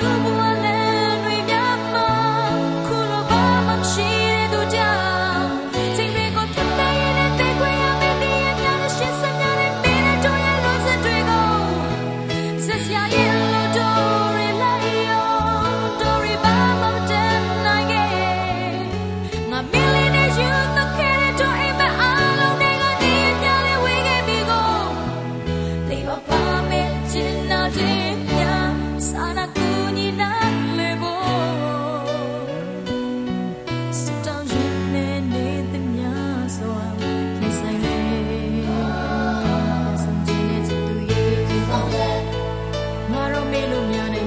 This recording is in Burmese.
Alô, မေလို့များနေ